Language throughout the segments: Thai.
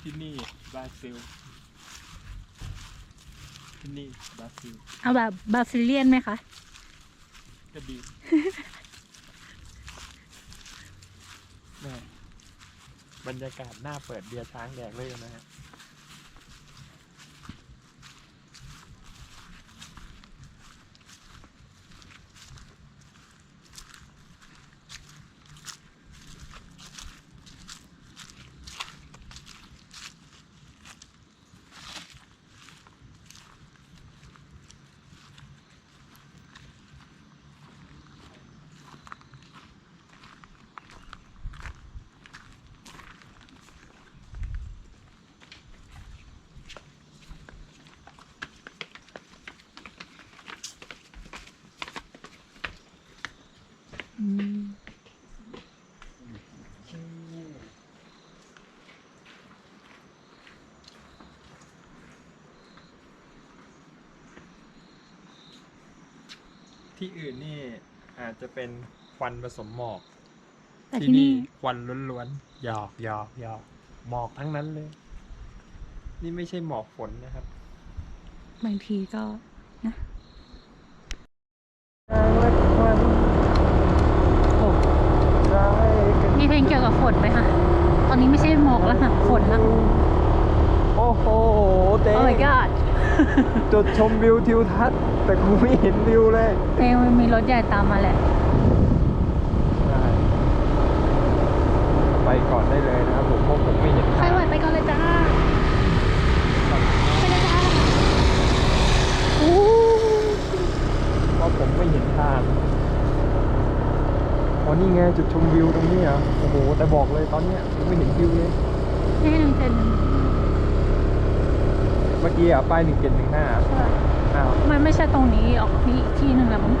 ที่นี่บราซิลที่นี่บราซิลเอาแบบบราซิเลียนไหมคะ ก็ดี แม่บรรยากาศหน้าเปิดเบียร์ช้างแดกเลยนะฮะ ที่อื่นนี่อาจจะเป็นควันผสมหมอก แต่ที่นี่ควันล้วนๆหยอกหยอกหยอกหมอกทั้งนั้นเลย นี่ไม่ใช่หมอกฝนนะครับ บางทีก็นะมีเพลงเกี่ยวกับฝนไหมคะ ตอนนี้ไม่ใช่หมอกแล้วค่ะ ฝนแล้ว โอ้โหเต้ โอ้ my god จุดชมวิวทิวทัศน์แต่กูไม่เห็นวิวเลยเพลงมันมีรถใหญ่ตามมาแหละ ได้ไปก่อนได้เลยนะครับผมเพราะผมไม่เห็นใครทางไหวไปก่อนเลยจ้า ไปเลยจ้าอู้เพราะผมไม่เห็นทางอ๋อนี่ไงจุดชมวิวตรงนี้อะโอ้โหแต่บอกเลยตอนเนี้ยผมไม่เห็นวิวเลยนี่หนึ่งเซน เมื่อกี้อะป้ายหนึ่งเจ็ดหนึ่งห้าอ้าว มันไม่ใช่ตรงนี้ออกที่อีกที่หนึ่งแล้วมั้ง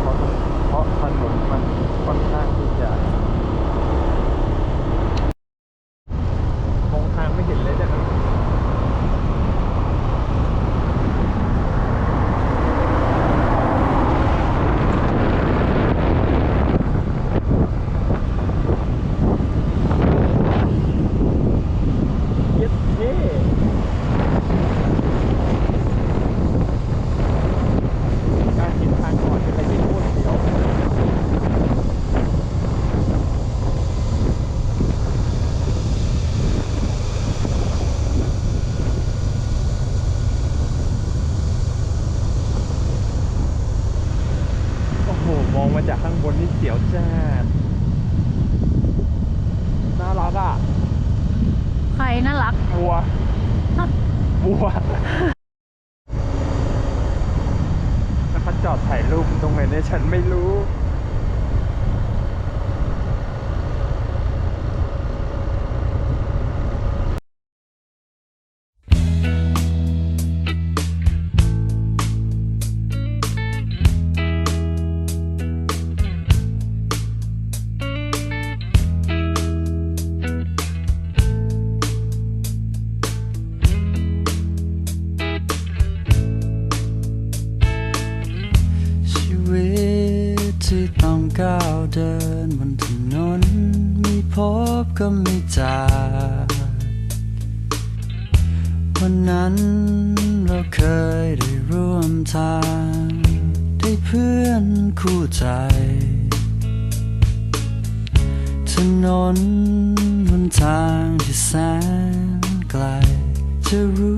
เพราะเพราะถนนมันค่อนข้างที่จะมองทางไม่เห็นเลยนะครับ เย็ดเท่การเห็นทางก่อนเป็นอะไรที่โคตรเสียวโอ้โห มองมาจากข้างบนนี่เสียวจ้าดน่ารักอะ ใครน่ารัก วัว วัว แล้วเขาจอดถ่ายรูป ตรงไหนเนี่ยฉันไม่รู้ จะ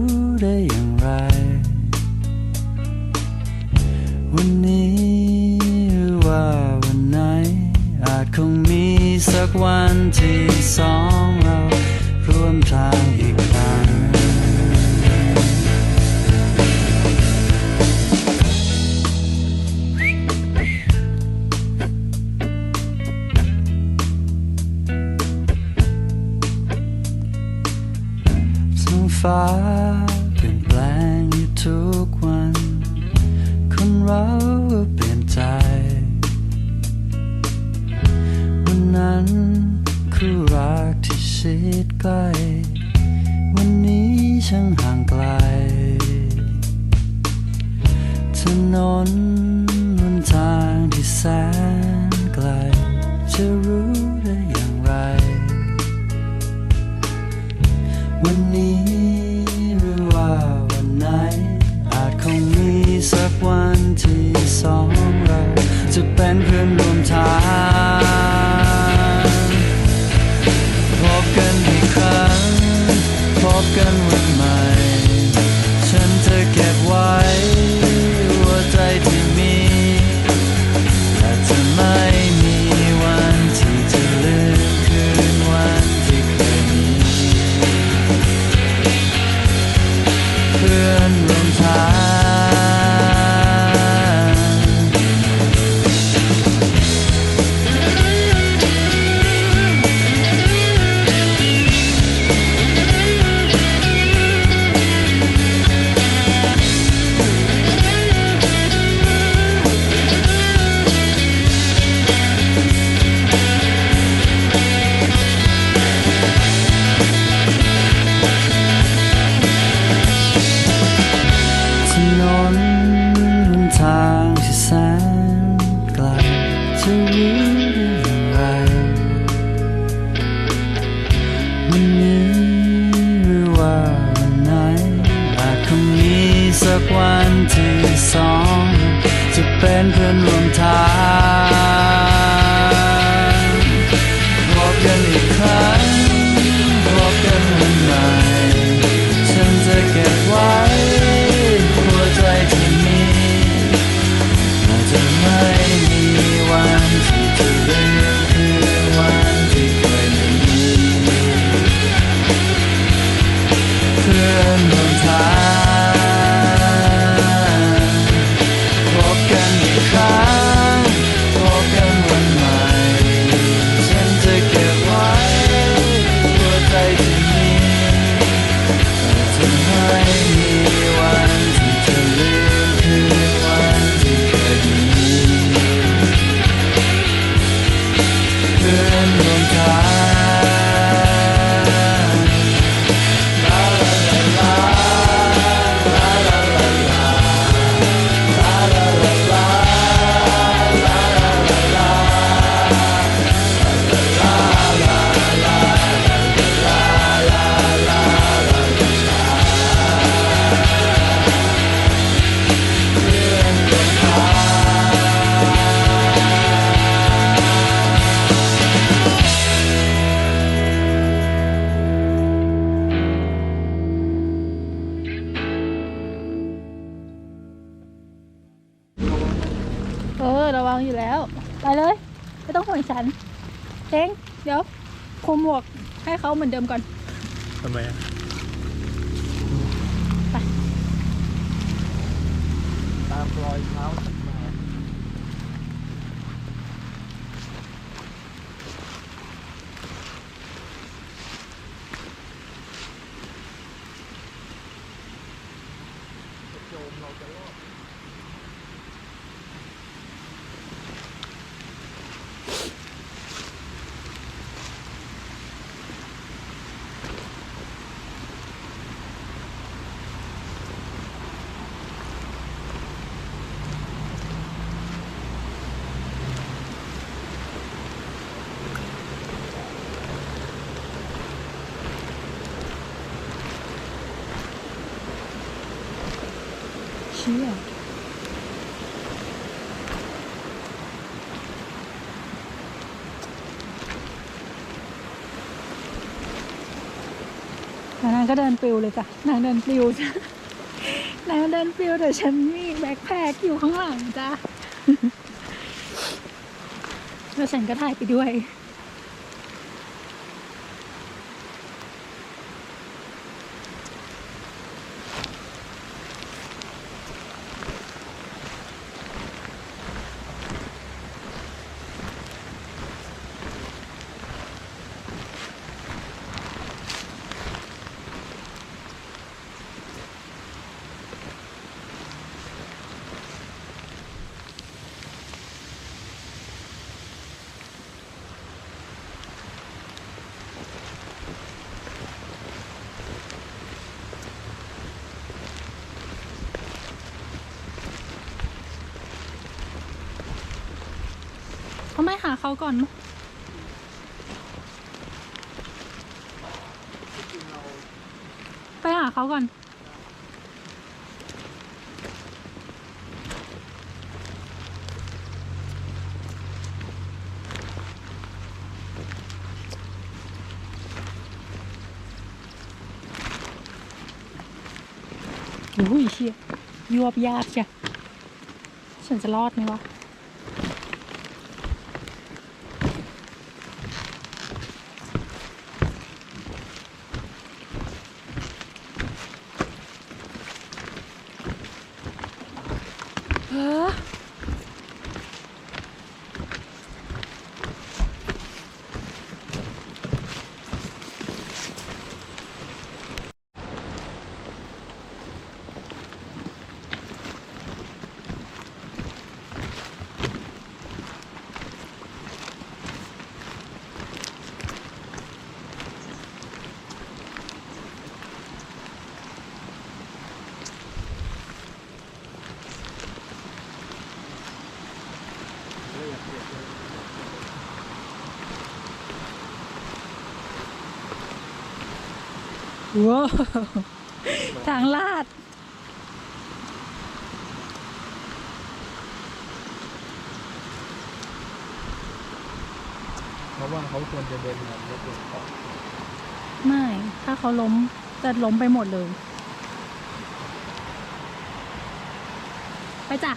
เหมือนเดิมก่อนทำไมอะตามรอยเท้า ก็เดินปลิวเลยจ้ะนางเดินปลิวจ้ะนางเดินปลิวแต่ฉันมีแบ็คแพคอยู่ข้างหลังจ้ะแล้วฉันก็ถ่ายไปด้วย หาเขาก่อนไปหาเขาก่อน อุ้ยเชี่ยยวบยากเชียะฉันจะรอดไหมวะ ว้าวทางลาด เพราะว่าเขาควรจะเดินนำรถยนต์ออกไม่ ถ้าเขาล้ม จะล้มไปหมดเลย ไปจ้ะ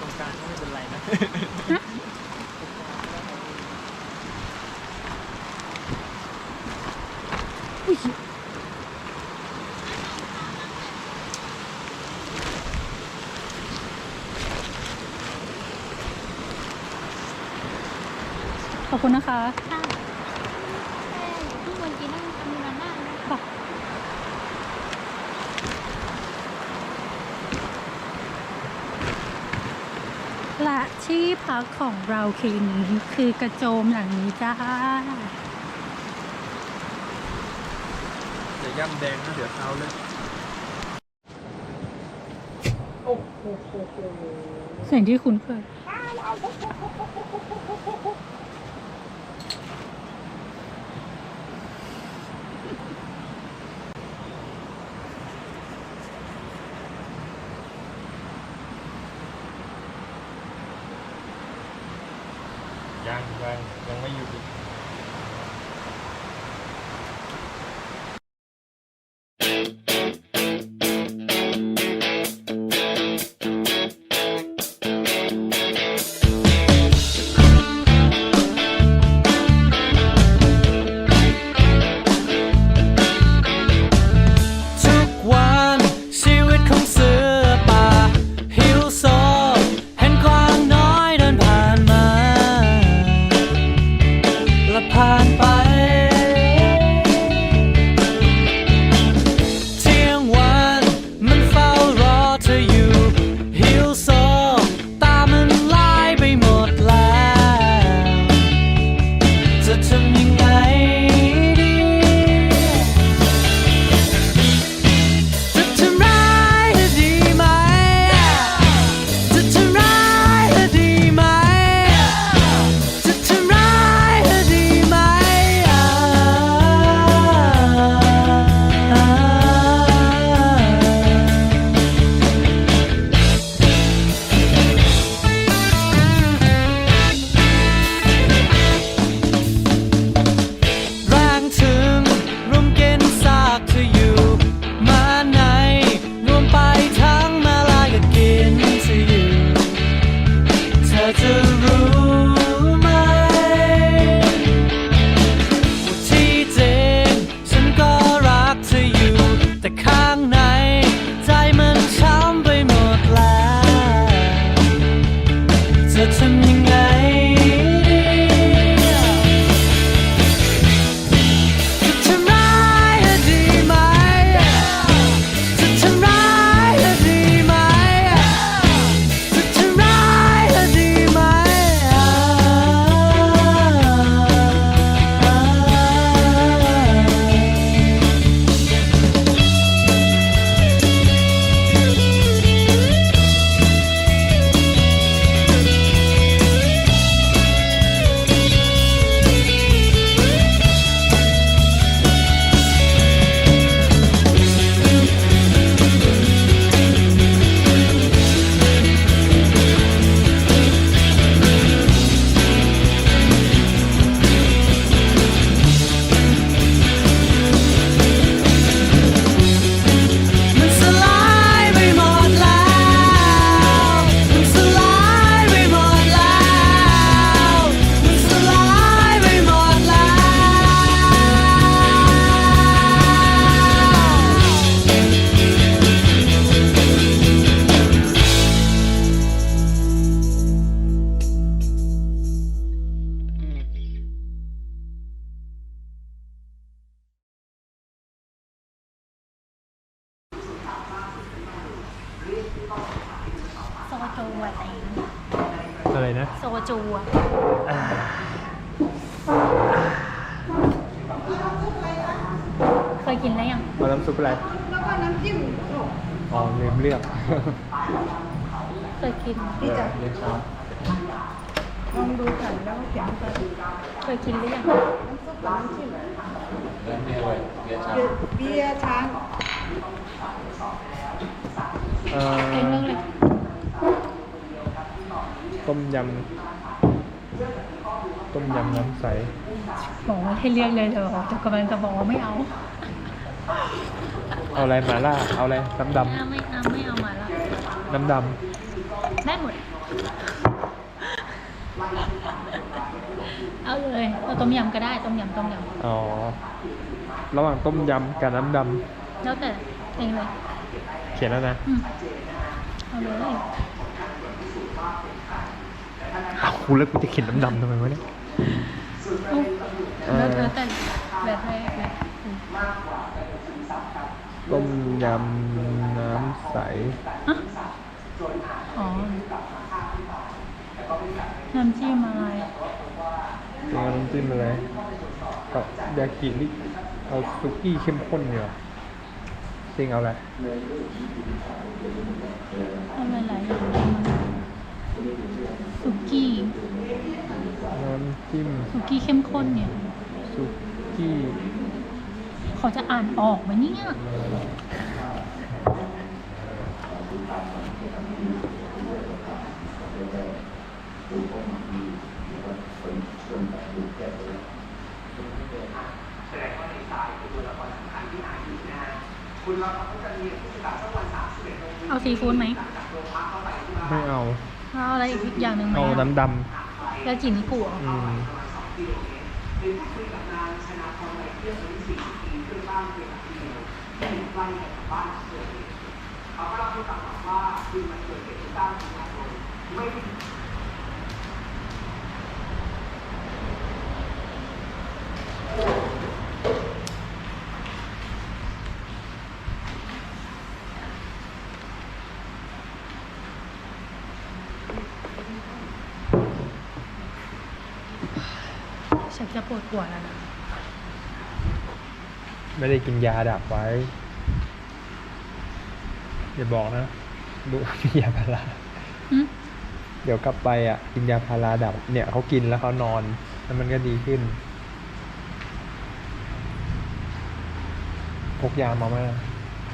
ตรงกลางก็ไม่เป็นไรนะ อุ๊ยขอบ คุณนะคะค่ะแม่อยู่ที่วันกินนั่งทำงานหน้านะค่ะและที่พักของเราคืนนี้คือกระโจมหลังนี้จ้าจะย่ำแดงนะเดี๋ยวเท้าเลยเสียงที่คุ้นเคย ยังยังยังไม่หยุดอีก น้ำจิ้มอ๋อลืมเลือกเคยกิน ที่จะเลือกครับลองดูกันแล้วก็เขียนไปเคยกินหรือยังน้ำซุปกับน้ำจิ้มเบียร์เบียร์ช้างเอ่เองเรื่อองเลยต้มยำต้มยำน้ำใสบอกว่าให้เลือกเลยเถอะแต่กำลังจะบอกว่าไม่เอา เอาอะไรหมาล่า เอาอะไรน้ำดไม่เอาไม่เอาไม่เอามาละำน้ำดได้หมด เอาเลยเอาต้มยำก็ได้ต้มยำต้มยำอ๋อ ระหว่างต้มยำกับน้ำดำแล้วแต่เองเลยำเขียนแล้วนะ อืมเอาเลยอ้าวกูแล้วกูจะเขียนน้ำดำทำไมวะเนี่ย เอาแล้วแล้วแต่แบบแรกเลยอืม ต้มยำน้ำใสฮะอ๋อ น้ำจิ้มอะไรเอาน้ำจิ้มอะไรเอายากินี่เอาซุกี้เข้มข้นดีกว่าจริงเอาอะไรเอาหลายๆอย่างเลยมันสุกี้ น้ำจิ้ม สุกี้เข้มข้นเนี่ย ซุกี้ เขาจะอ่านออกไหมเนี่ยเอาซีฟู้ดไหมไม่เอา เอาอะไรอีกอย่างหนึ่งไหมเอาอะน้ ที่เพื่อนบ้านเกิดทีเดีที่อยู่ใกล้กับบ้านเกิดเหตุเขาก็เล่าให้ฟังว่าคือมันเกิดเหตุที่บ้านของนายโดยไม่ฉันจะปวดหัวแล้วนะ ไม่ได้กินยาดับไว้อย่าบอกนะดูมียาพาราหึเดี๋ยวกลับไปอะ กินยาพาราดับ เนี่ยเขากินแล้วเขานอน แล้วมันก็ดีขึ้นพกยามาไหม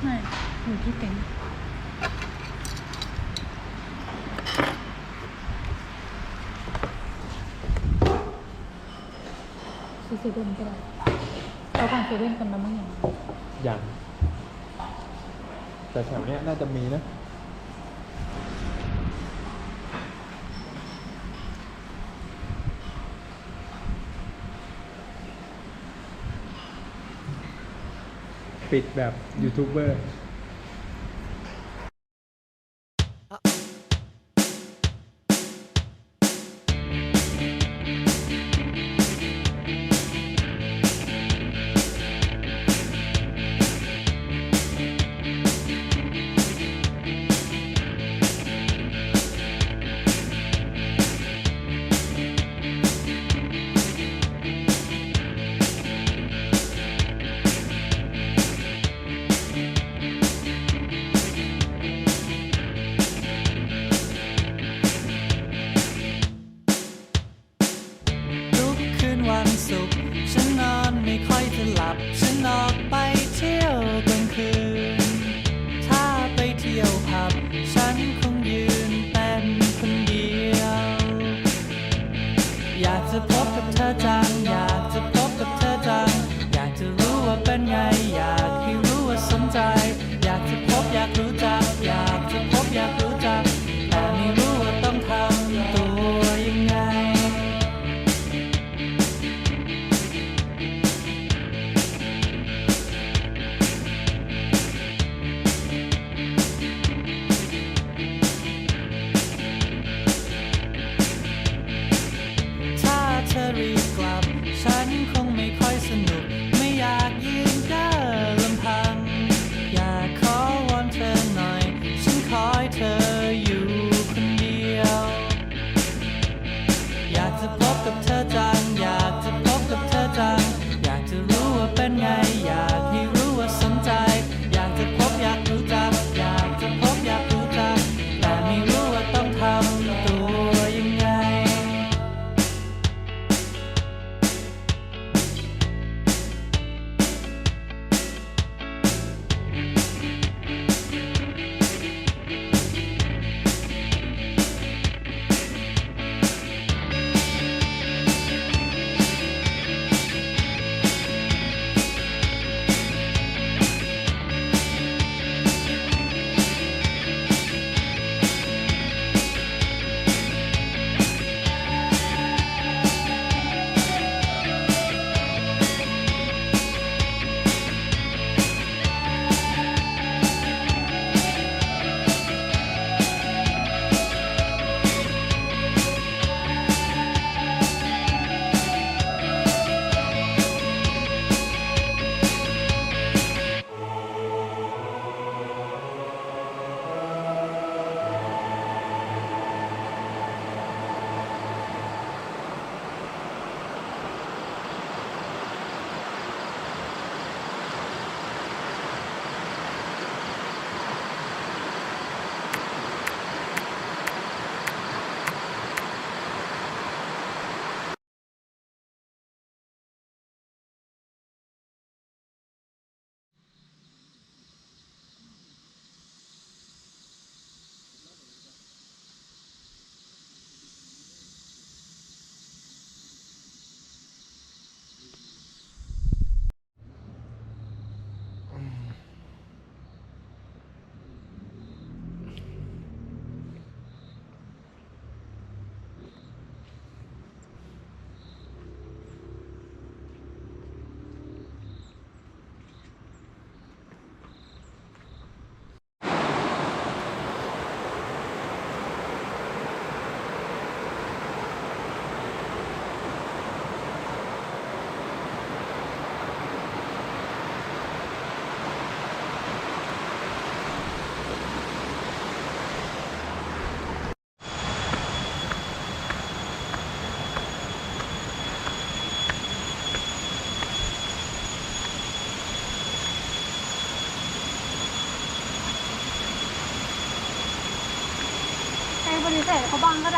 ไม่อยู่ที่เต็นท์ซื้อเซเว่นก็ได้ เราผ่านเซเว่นกันมาเมื่อไหร่ยังแต่แถวเนี้ยน่าจะมีนะ ปิดแบบยูทูบเบอร์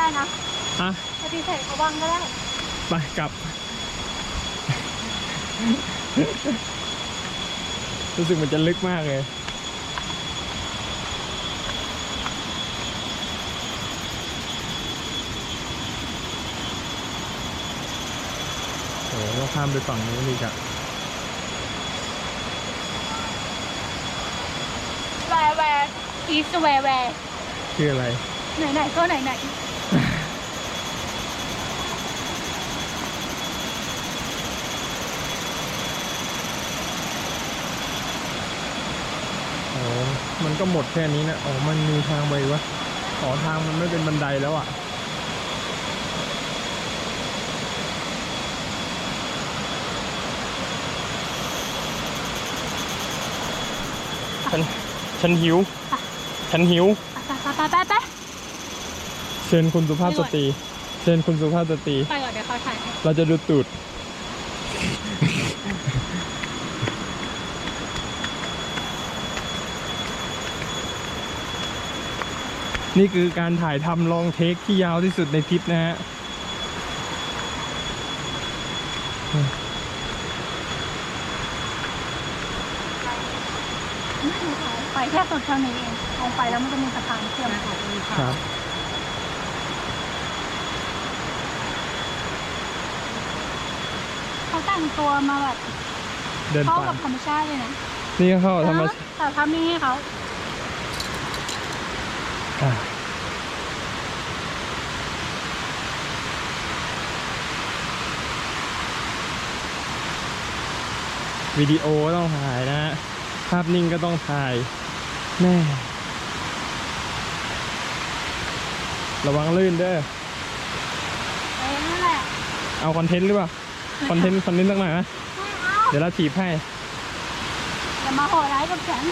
ได้นะฮะปฏิเสธเขาบ้างก็ได้ ไปกลับ รู้สึกมันจะลึกมากเลย โอ้โหข้ามไปฝั่งนู้นอีกอะแวร์แวร์อีสแวร์แวร์ชื่ออะไร ไหนไหนก็ไหนไหน อ๋อ มัน ก็หมดแค่นี้นะ อ๋อ มันมีทางไปวะ อ๋อ ทางมันไม่เป็นบันไดแล้วอะ ฉัน ฉันหิว ฉันหิว ไปไปไปไปไปเชิญคุณสุภาพสตรี เชิญคุณสุภาพสตรี ไปก่อนเดี๋ยวเขาถ่ายให้เราจะดูตูด นี่คือการถ่ายทำลองเทคที่ยาวที่สุดในทริปนะฮะไปแค่สุดเท่านี้เองลงไปแล้วมันจะมีสะพานเชื่อมครับเขาแต่งตัวมาแบบเดินเข้าป่ากับธรรมชาติเลยนะนี่ก็เข้าธรรมชาติแต่ทำนี่ให้เขาอะ วิดีโอต้องถ่ายนะฮะภาพนิ่งก็ต้องถ่ายแน่ระวังลื่นเด้อเอ้ยนั่นแหละเอาคอนเทนต์หรือเปล่า คอนเทนต์คอนเทนต์สักหน่อยนะไม่เอาเดี๋ยวเราถีบให้ อย่ามาโหดร้ายกับฉัน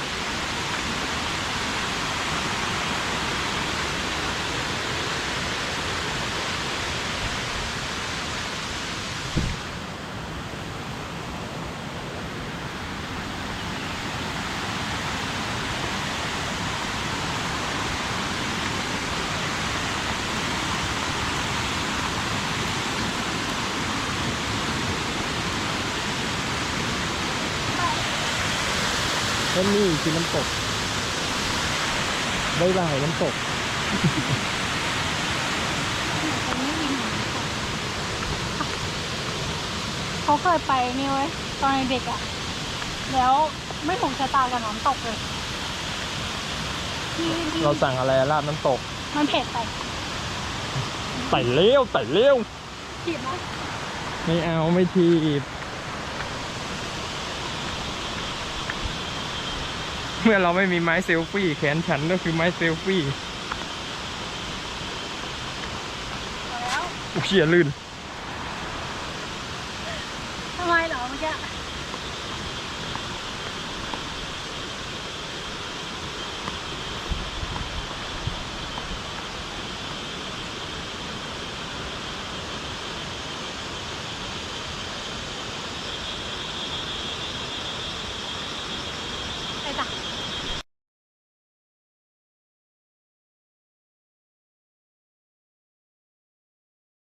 แล้วนี่คือน้ำตกบายบายน้ำตก เขาเคยไปนี่เว้ยตอนเด็กอะแล้วไม่ถูกชะตากับน้ำตกเลยที่ที่เราสั่งอะไรลาบน้ำตกมันเผ็ดไปไต่เลี้ยวไต่เลี้ยวผิดนะไม่เอาไม่ทีบ เมื่อเราไม่มีไม้เซลฟี่ แขนฉันก็คือไม้เซลฟี่พอแล้วอุยเชี่ยลื่น